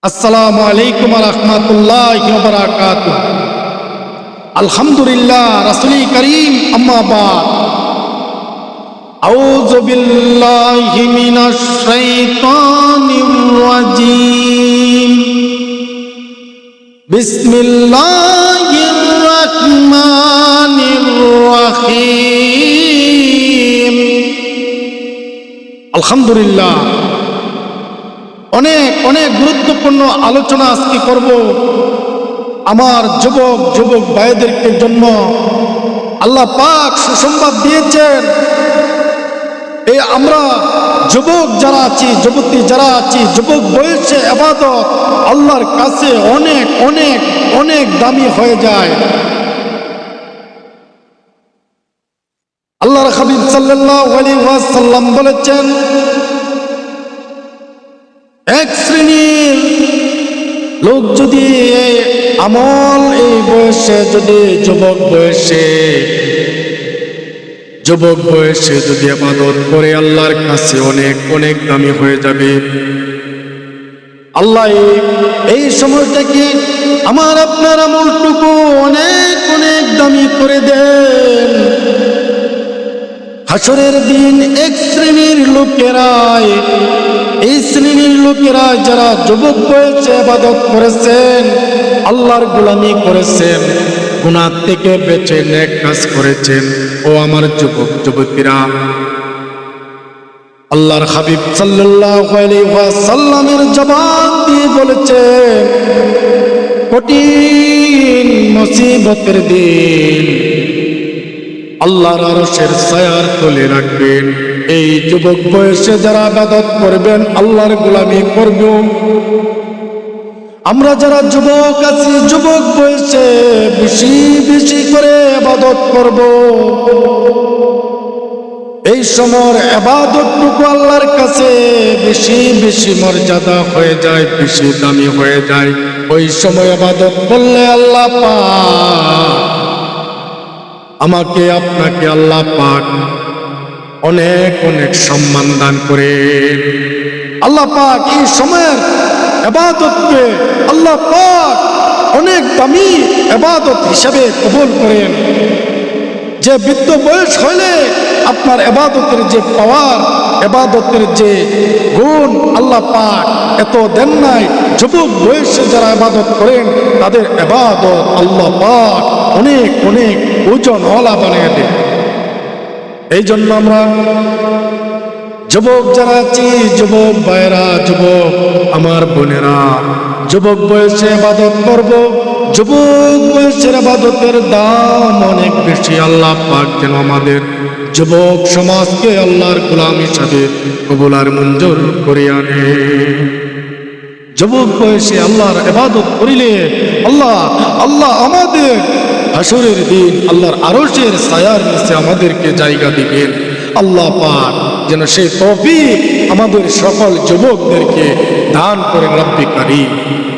আসসালামু আলাইকুম রহমতুল্লাহ বারাকাত আলহামদুলিল্লাহ রাসুলি করিম আম্মাবাদ أعوذ بالله من الشيطان الرجيم بسم الله الرحمن الرحيم الحمد لله অনেক অনেক গুরুত্বপূর্ণ আলোচনা আজকে করব। আমার যুবক যুবক ভাইদেরকে জন্য আল্লাহ পাক সুসংবাদ দিয়েছেন। এই আমরা যুবক যারা আছি, যুবতী যারা আছি, যুবক বয়সে আবাদত আল্লাহর কাছে অনেক অনেক অনেক দামি হয়ে যায়। আল্লাহর হাবিব সাল্লাল্লাহু আলাইহি ওয়াসাল্লাম বলেছেন এক শ্রেণির লোক যদি আমল এই বয়সে, যদি যুবক বয়সে যুবক বয়সে যদি আবাদত করে, আল্লাহর কাছে অনেক অনেক দামি হয়ে যাবে। আল্লাহ এই- সময়টাকে আমার আপনার আমলটুকু অনেক অনেক দামি করে দেন। হাসরের দিন এক শ্রেণির লোকেরাই এই শ্রেণির লোকেরা যারা যুবক বয়সে আবাদত করেছেন, আল্লাহর গোলামি করেছেন গুনার থেকে বেঁচে নেক কাজ করেছেন। ও আমার যুবক, যুবতীরা, আল্লাহর হাবিব ওয়াসাল্লামের জবাব দিয়ে বলেছে, কঠিন মুসিবতের দিন আল্লাহর আরশের ছায়ার তলে রাখবেন। এই যুবক বয়সে যারা আবাদত করবেন, আল্লাহর গোলামি করব আমরা যারা যুবক আছি, যুবক বয়সে বেশি বেশি করে আবাদত করব। এই সময় আবাদতটুকু আল্লাহর কাছে বেশি বেশি মর্যাদা হয়ে যায়, বেশি দামি হয়ে যায়। ওই সময় আবাদত করলে আল্লাহ পাক আমাকে, আপনাকে আল্লাহ পাক অনেক অনেক সম্মান দান করে। আল্লাহ পাক এই সময়ের এবাদতকে আল্লাহ পাক অনেক দামি এবাদত হিসাবে কবুল করেন। যে বৃদ্ধ বয়স হইলে আপনার এবাদতের যে পাওয়ার, এবাদতের যে গুণ আল্লাহ পাক এত দেন নাই। যুবক বয়সে যারা এবাদত করেন, তাদের এবাদত আল্লাহ পাক অনেক অনেক ওজনওয়ালা বানিয়ে দেন। এই জন্য আমরা যুবক যারা আছি, যুবক ভাইরা যুবক আমার বোনেরা, যুবক বয়সে আবাদত করব, যুবক বয়সের আবাদতের দাম অনেক বেশি। আল্লাহ পাক যেন আমাদের যুবক সমাজকে আল্লাহর গোলাম হিসাবে কবুলার মঞ্জুর করে আনে। যুবক বয়সে আল্লাহর ইবাদত করিলে আল্লাহ আল্লাহ আমাদের হাসরের দিন আল্লাহর আরশের ছায়ার নিচে আমাদেরকে জায়গা দিবেন। আল্লাহ পাক যেন সেই তফিক আমাদের সকল যুবকদেরকে দান করে রব্বিকারী করি